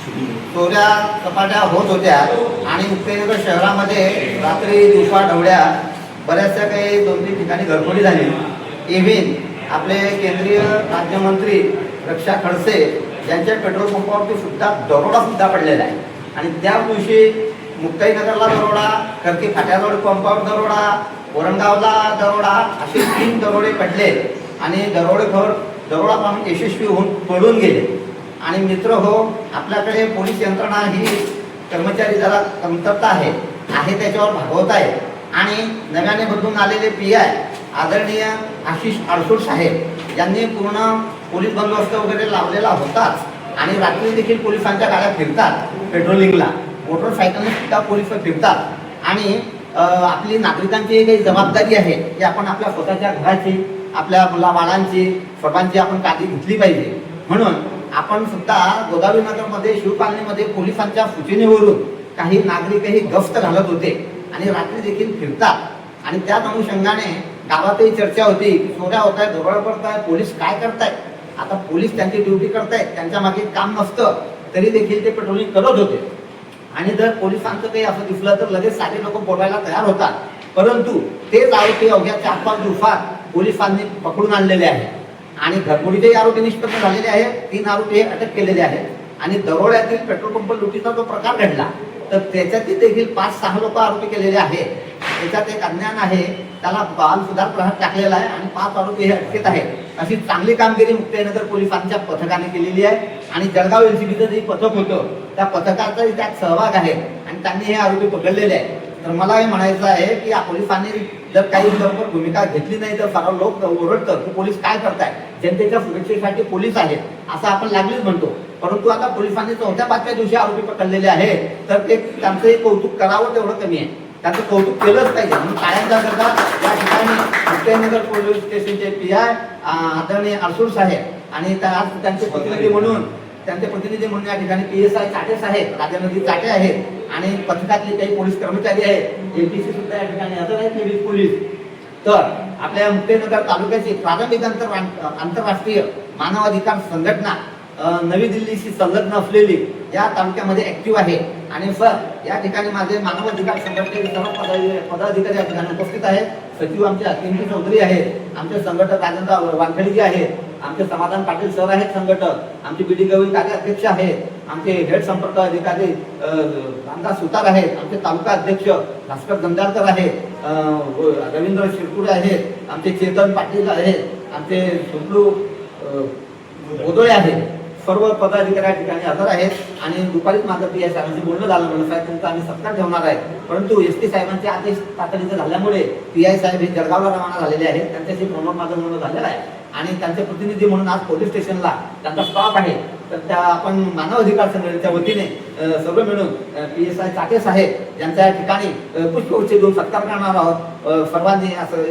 चोऱ्या कपाट्या होत होत्या आणि मुक्ताईनगर शहरामध्ये रात्री दिवसा ढवळ्या बऱ्याचशा काही दोन तीन ठिकाणी गडबडी झाली. इव्हिन आपले केंद्रीय राज्यमंत्री रक्षा खडसे यांच्या पेट्रोल पंपावरती सुद्धा दरोडा सुद्धा पडलेला आहे. आणि त्या दिवशी मुक्ताईनगरला दरोडा खरकी फाट्याजवळ पंपावर दरोडा वरणगावला दरोडा असे तीन दरोडे पडले. आणि दरोडेखोर दरोडा पाहून यशस्वी होऊन पळून गेले. आणि मित्र हो आपल्याकडे पोलीस यंत्रणा ही कर्मचारी जरा कमतरता आहे आहे त्याच्यावर भागवत आहे. आणि नव्याने बदलून आलेले पी आय आदरणीय आशिष अडसूळ साहेब यांनी पूर्ण पोलीस बंदोबस्त वगैरे लावलेला होताच आणि रात्री देखील पोलिसांच्या गाड्या फिरतात पेट्रोलिंगला. मोटरसायकलने सुद्धा पोलीस फिरतात. आणि आपली नागरिकांची काही जबाबदारी आहे की आपण आपल्या स्वतःच्या घराची आपल्या मुला बाळांची सर्वांची आपण काळजी घेतली पाहिजे. म्हणून आपण सुद्धा गोदावरी नगरमध्ये शिवपालनीमध्ये पोलिसांच्या सूचनेवरून काही नागरिकही गस्त घालत होते आणि रात्री देखील फिरतात. आणि त्याच अनुषंगाने गावातही चर्चा होती की चोऱ्या होत आहेत पडत पडताय पोलीस काय करतायत आता पोलीस त्यांची ड्युटी करतायत त्यांच्या मागे काम नसतं तरी देखील ते पेट्रोलिंग करत होते. आणि जर पोलिसांचं काही असं दिसलं तर लगेच सारे लोक बोलायला तयार होतात. परंतु तेच आरोपी अवघ्या चार पाच दिवसात पोलिसांनी पकडून आणलेले आहेत. आणि घरफोडीचेही आरोपी निष्पन्न झालेले आहेत तीन आरोपी हे अटक केलेले आहेत. आणि दरोड्यातील पेट्रोल पंप लुटीचा जो प्रकार घडला तर त्याच्यातील देखील पाच सहा लोक आरोपी केलेले आहेत. त्याच्यात एक अज्ञान आहे त्याला बाल सुधार प्रहार टाकलेला आहे आणि पाच आरोपी हे अटकेत आहेत. अशी चांगली कामगिरी मुक्ताईनगर पोलिसांच्या पथकाने केलेली आहे. आणि जळगाव एलसीबीचं जे पथक होतं त्या पथकाचाही त्यात सहभाग आहे आणि त्यांनी हे आरोपी पकडलेले आहे तर मला हे म्हणायचं आहे की या पोलिसांनी जर काही लवकर भूमिका घेतली नाही तर सर्व लोक ओरडतं की पोलीस काय करताय? जनतेच्या सुरक्षेसाठी पोलीस आहेत असं आपण लागलीच म्हणतो. परंतु आता पोलिसांनी चौथ्या पाचव्या दिवशी आरोपी पकडलेले आहेत तर ते त्यांचंही कौतुक करावं तेवढं कमी आहे. त्याचं कौतुक केलंच पाहिजे. म्हणून काळ्यांचा करता या ठिकाणी मुक्ताईनगर पोलीस स्टेशनचे पी आय आदरणीय अरसूळ साहेब आणि त्या- आज त्यांचे प्रतिनिधी म्हणून त्यांचे प्रतिनिधी म्हणून या ठिकाणी पी एस आय चाटेस आहेत राजानदी चाटे आहेत आणि पथकातले काही पोलीस कर्मचारी आहेत एमपीसी सुद्धा या ठिकाणी हजर आहेत वीज पोलीस. तर आपल्या मुक्ताईनगर तालुक्याची प्रारंभिक आंतर आंतरराष्ट्रीय मानवाधिकार संघटना नवी दिल्लीशी संलग्न असलेली या तालुक्यामध्ये ऍक्टिव्ह आहे. आणि सर या ठिकाणी माझे मानवाधिकार संघटनेचे सर्व पदाधिकारी या ठिकाणी उपस्थित आहेत. सचिव आमचे अत्यंत चौधरी आहेत. आमचे संघटक राजेंद्र वानखेडजी आहेत. आमचे समाधान पाटील सर आहेत संघटक आमचे बीडी गवळी कार्य अध्यक्ष आहेत आमचे हेड संपर्क अधिकारी रामदास सुतार आहेत आमचे तालुका अध्यक्ष भास्कर गंधारकर आहेत रवींद्र शिरकुडे आहेत आमचे चेतन पाटील आहेत आमचे सुपलू गोदोळे आहेत. सर्व पदाधिकारी या ठिकाणी हजर आहेत आणि दुपारीच माझं पी एस साहेबांशी बोलणं झालं म्हणून साहेब तुमचा आम्ही सत्कार ठेवणार आहे. परंतु एस टी साहेबांचे आदेश तातडीचे झाल्यामुळे पी आय साहेब हे जळगावला रवाना झालेले आहेत त्यांच्याशी फोनवर माझं बोलणं झालेलं आहे. आणि त्यांचे प्रतिनिधी म्हणून आज पोलीस स्टेशनला त्यांचा स्टॉप आहे. तर त्या आपण मानवाधिकार संघटनेच्या वतीने सर्व मिळून पी एस आय चाकेस साहेब यांच्या या ठिकाणी अ, पुष्पवृष्टी देऊन सत्कार करणार आहोत. सर्वांनी असं